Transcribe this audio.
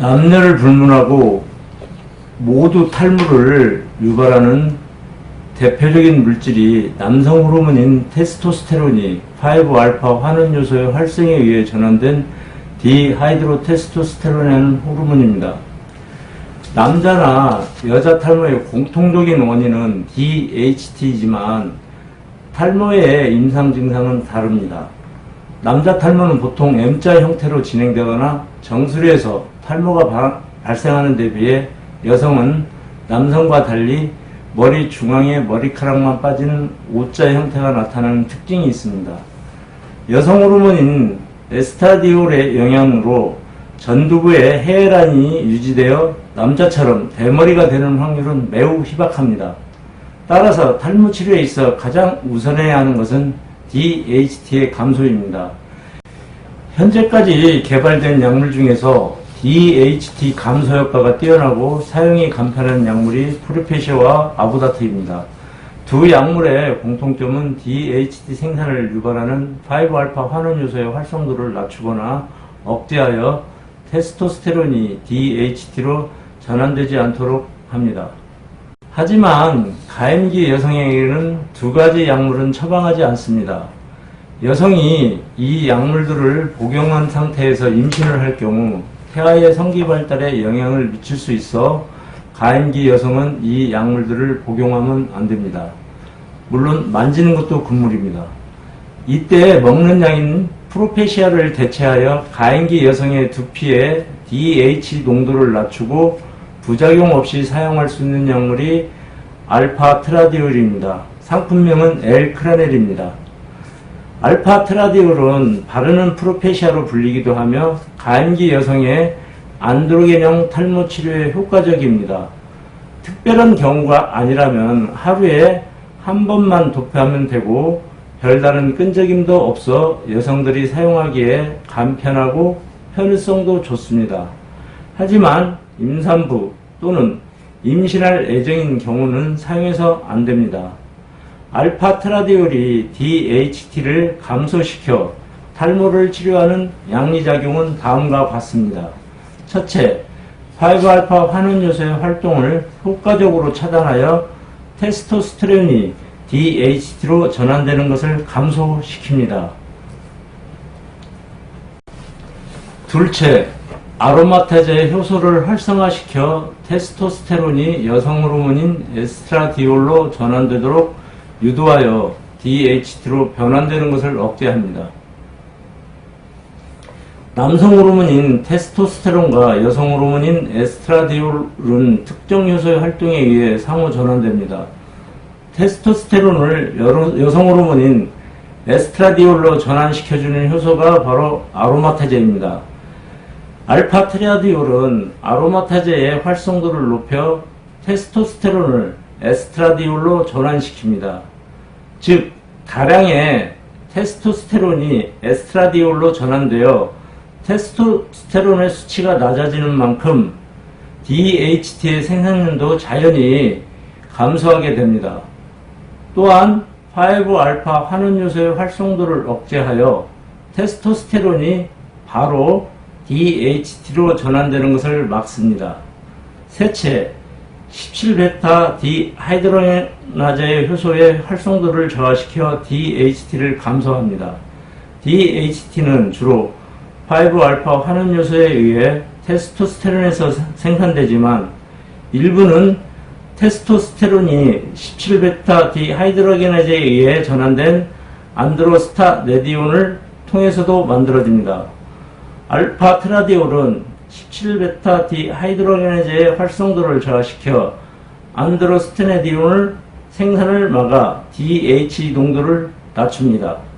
남녀를 불문하고 모두 탈모를 유발하는 대표적인 물질이 남성 호르몬인 테스토스테론이 5알파 환원 요소의 활성에 의해 전환된 디하이드로테스토스테론이라는 호르몬입니다. 남자나 여자 탈모의 공통적인 원인은 DHT이지만 탈모의 임상 증상은 다릅니다. 남자 탈모는 보통 M자 형태로 진행되거나 정수리에서 탈모가 바- 발생하는 데 비해 여성은 남성과 달리 머리 중앙에 머리카락만 빠지는 O자 형태가 나타나는 특징이 있습니다. 여성 호르몬인 에스타디올의 영향으로 전두부에 헤어라인이 유지되어 남자처럼 대머리가 되는 확률은 매우 희박합니다. 따라서 탈모 치료에 있어 가장 우선해야 하는 것은 DHT의 감소입니다. 현재까지 개발된 약물 중에서 DHT 감소 효과가 뛰어나고 사용이 간편한 약물이 프리페시와 아보다트입니다. 두 약물의 공통점은 DHT 생산을 유발하는 5알파 환원 요소의 활성도를 낮추거나 억제하여 테스토스테론이 DHT로 전환되지 않도록 합니다. 하지만 가임기 여성에게는 두 가지 약물은 처방하지 않습니다. 여성이 이 약물들을 복용한 상태에서 임신을 할 경우 태아의 성기 발달에 영향을 미칠 수 있어 가임기 여성은 이 약물들을 복용하면 안 됩니다. 물론 만지는 것도 금물입니다. 이때 먹는 약인 프로페시아를 대체하여 가임기 여성의 두피에 DH 농도를 낮추고 부작용 없이 사용할 수 있는 약물이 알파 트라디올입니다. 상품명은 엘크라넬입니다. 알파 트라디올은 바르는 프로페시아로 불리기도 하며 가임기 여성의 안드로겐형 탈모 치료에 효과적입니다. 특별한 경우가 아니라면 하루에 한 번만 도포하면 되고 별다른 끈적임도 없어 여성들이 사용하기에 간편하고 편의성도 좋습니다. 하지만 임산부 또는 임신할 예정인 경우는 사용해서 안 됩니다. 알파 트라디올이 DHT를 감소시켜 탈모를 치료하는 양리작용은 다음과 같습니다. 첫째, 5알파 환원 요소의 활동을 효과적으로 차단하여 테스토스테론이 DHT로 전환되는 것을 감소시킵니다. 둘째, 아로마타제의 효소를 활성화시켜 테스토스테론이 여성 호르몬인 에스트라디올로 전환되도록 유도하여 DHT로 변환되는 것을 억제합니다. 남성 호르몬인 테스토스테론과 여성 호르몬인 에스트라디올은 특정 요소의 활동에 의해 상호 전환됩니다. 테스토스테론을 여성 호르몬인 에스트라디올로 전환시켜주는 효소가 바로 아로마타제입니다. 알파 트라디올은 아로마타제의 활성도를 높여 테스토스테론을 에스트라디올로 전환시킵니다. 즉, 다량의 테스토스테론이 에스트라디올로 전환되어 테스토스테론의 수치가 낮아지는 만큼 DHT의 생산량도 자연히 감소하게 됩니다. 또한 5알파 환원 요소의 활성도를 억제하여 테스토스테론이 바로 DHT로 전환되는 것을 막습니다. 셋째, 17베타 디하이드로나제의 효소의 활성도를 저하시켜 DHT를 감소합니다. DHT는 주로 5알파 환원 요소에 의해 테스토스테론에서 생산되지만 일부는 테스토스테론이 17베타 디하이드로게나제에 의해 전환된 안드로스타네디온을 통해서도 만들어집니다. 알파 트라디올은 17베타 디하이드로게나제의 활성도를 저하시켜 안드로스테네디온을 생산을 막아 DH 농도를 낮춥니다.